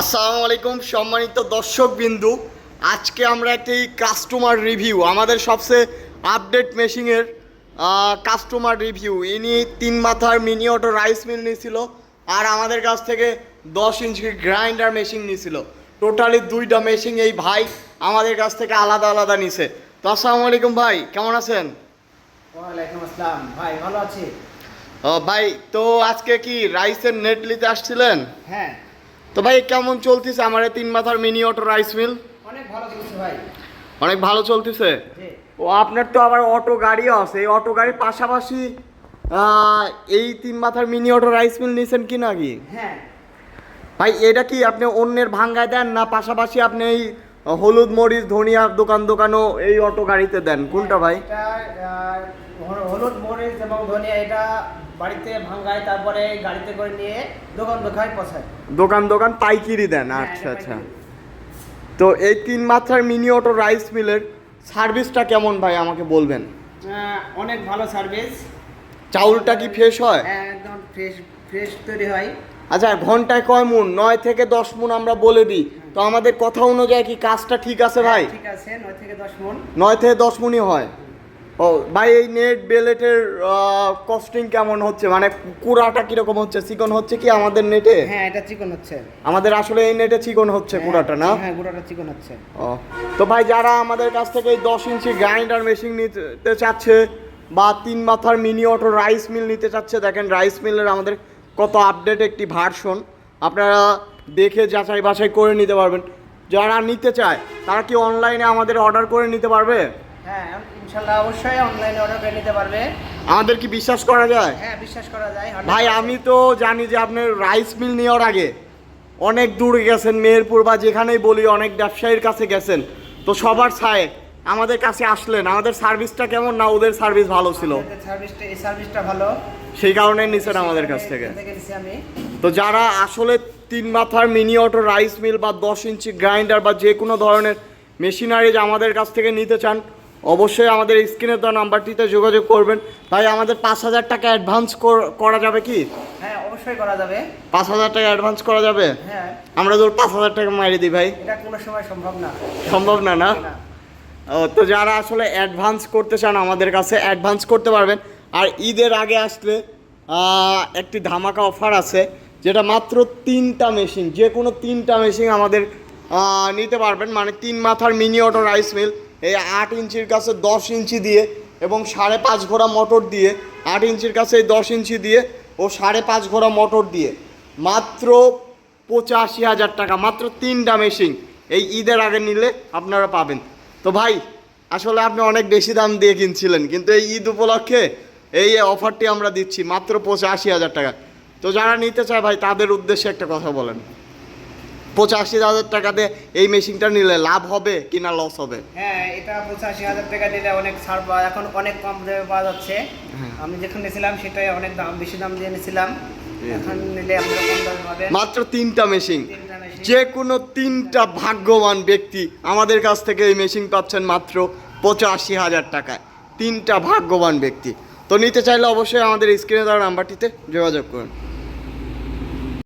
আসসালামু আলাইকুম সম্মানিত দর্শক বিন্দু আজকে আমরা একটি কাস্টমার রিভিউ আমাদের সবচেয়ে আপডেট মেশিনের কাস্টমার রিভিউ ইনি তিন মাথার মিনি অটো রাইস মিল নিয়েছিল আর আমাদের কাছ থেকে দশ ইঞ্চি গ্রাইন্ডার মেশিন নিয়েছিল টোটালি দুইটা মেশিন এই ভাই আমাদের কাছ থেকে আলাদা আলাদা নিছে। তো আসসালামু আলাইকুম ভাই কেমন আছেন? ওয়ালাইকুম আসসালাম। ভাই ভালো আছি? ও, ভাই তো আজকে কি রাইসের নেট নিতে আসছিলেন? হ্যাঁ। তো ভাই কেমন চলতেছে আমার তিন মাথার মিনি অটো রাইস মিল অনেক ভালো চলছে ভাই। অনেক ভালো চলতেছে? ও আপনার তো আবার অটো গাড়িও আছে। এই অটো গাড়ির পাশাপাশি এই তিন মাথার মিনি অটো রাইস মিল নিয়েছেন কি নাকি হ্যাঁ। ভাই এটা কি আপনি অন্যের ভাঙ্গায় দেন না পাশাপাশি আপনি এই হলুদ মরিচ ধনিয়ার দোকান দোকানও এই অটো গাড়িতে দেন? কোনটা ভাই? আহ, হল- হলুদ মরিচ এবং ধনিয়া এটা বাড়িতে ভাঙায় তারপরে গাড়িতে করে নিয়ে দোকান দোকানে পৌঁছায়। দোকান দোকান পাইকিরি দেন হ্যাঁ, আচ্ছা আচ্ছা। তো এই তিন মাত্রার মিনি অটো রাইস মিলের সার্ভিসটা কেমন ভাই আমাকে বলবেন? অনেক ভালো সার্ভিস। চাউলটা কি ফ্রেশ হয়? হ্যাঁ একদম ফ্রেশ ফ্রেশ তৈরি হয়। আচ্ছা ঘন্টায় কয় মুন? নয় থেকে দশ মুন আমরা বলে দিই। তো আমাদের কথা অনুযায়ী কি কাজটা ঠিক আছে ভাই? হ্যাঁ, ঠিক আছে নয় থেকে দশ মন। নয় থেকে দশ মুনই হয়। ও ভাই এই নেট বেলেটের কস্টিং কেমন হচ্ছে? মানে কুড়াটা কীরকম হচ্ছে? চিকন হচ্ছে কি আমাদের নেটে? হ্যাঁ এটা চিকন হচ্ছে। আমাদের আসলে এই নেটে চিকন হচ্ছে কুড়াটা না? হ্যাঁ গুঁড়াটা চিকন হচ্ছে। ও তো ভাই যারা আমাদের কাছ থেকে এই দশ ইঞ্চি গ্রাইন্ডার মেশিন নিতে চাচ্ছে বা তিন মাথার মিনি অটো রাইস মিল নিতে চাচ্ছে দেখেন রাইস মিলের আমাদের কত আপডেট একটি ভার্সন আপনারা দেখে যাচাই বাছাই করে নিতে পারবেন। যারা নিতে চায় তারা কি অনলাইনে আমাদের অর্ডার করে নিতে পারবে? হ্যাঁ ইনশাল্লাহ অবশ্যই অনলাইনে অর্ডার করে নিতে পারবে। আমাদের কি বিশ্বাস করা যায়? হ্যাঁ বিশ্বাস করা যায় ভাই আমি তো জানি যে আপনি রাইস মিল নেওয়ার আগে অনেক দূর গেছেন মেহেরপুর বা যেখানেই বলি অনেক ব্যবসায়ীর কাছে গেছেন। তো সবার ছায় আমাদের কাছে আসলেন। আমাদের সার্ভিসটা কেমন না ওদের সার্ভিস ভালো ছিল? সার্ভিসটা এই সার্ভিসটা ভালো। সেই কারণে নিছেন আমাদের কাছ থেকে। আমি। তো যারা আসলে তিন মাথার মিনি অটো রাইস মিল বা দশ ইঞ্চি গ্রাইন্ডার বা যে কোনো ধরনের মেশিনারিজ আমাদের কাছ থেকে নিতে চান অবশ্যই আমাদের স্ক্রিনে দেওয়া নাম্বারটিতে যোগাযোগ করবেন। ভাই আমাদের পাঁচ হাজার টাকা অ্যাডভান্স করা যাবে কি? হ্যাঁ অবশ্যই করা যাবে। পাঁচ হাজার টাকা অ্যাডভান্স করা যাবে? হ্যাঁ। আমরা ধর পাঁচ হাজার টাকা মারি দিই ভাই। এটা কোনো সময় সম্ভব না। সম্ভব না না। ও, তো যারা আসলে অ্যাডভান্স করতে চান আমাদের কাছে অ্যাডভান্স করতে পারবেন। আর ঈদের আগে আসলে একটি ধামাকা অফার আছে যেটা মাত্র তিনটা মেশিন যে কোনো তিনটা মেশিন আমাদের নিতে পারবেন। মানে তিন মাথার মিনি অটো রাইস মিল এই আট ইঞ্চির কাছে দশ ইঞ্চি দিয়ে এবং সাড়ে পাঁচ ঘোড়া মোটর দিয়ে, আট ইঞ্চির কাছে এই দশ ইঞ্চি দিয়ে ও সাড়ে পাঁচ ঘোড়া মোটর দিয়ে। মাত্র পঁচাশি হাজার টাকা, মাত্র তিনটা মেশিন এই ঈদের আগে নিলে আপনারা পাবেন। তো ভাই, আসলে আপনি অনেক বেশি দাম দিয়ে কিনছিলেন, কিন্তু এই ঈদ উপলক্ষে এই অফারটি আমরা দিচ্ছি, মাত্র পঁচাশি হাজার টাকা। তো যারা নিতে চায় ভাই, তাদের উদ্দেশ্যে একটা কথা বলেন। পঁচাশি হাজার টাকা দিয়ে এই মেশিনটা নিলে লাভ হবে কি না লস হবে? হ্যাঁ এটা পঁচাশি হাজার টাকা নিলে অনেক ছাড় পাওয়া এখন অনেক কম দামে পাওয়া যাচ্ছে। হ্যাঁ। আমি যখন নিয়েছিলাম সেটাই অনেক দাম বেশি দাম দিয়ে নিয়েছিলাম। এখন নিলে কম দামে মাত্র তিনটা মেশিন। যে কোনো তিনটা ভাগ্যবান ব্যক্তি আমাদের কাছ থেকে এই মেশিন পাচ্ছেন মাত্র পঁচাশি হাজার টাকায়। তিনটা ভাগ্যবান ব্যক্তি। তো নিতে চাইলে অবশ্যই আমাদের স্ক্রিনে দেওয়া নাম্বারটিতে যোগাযোগ করুন।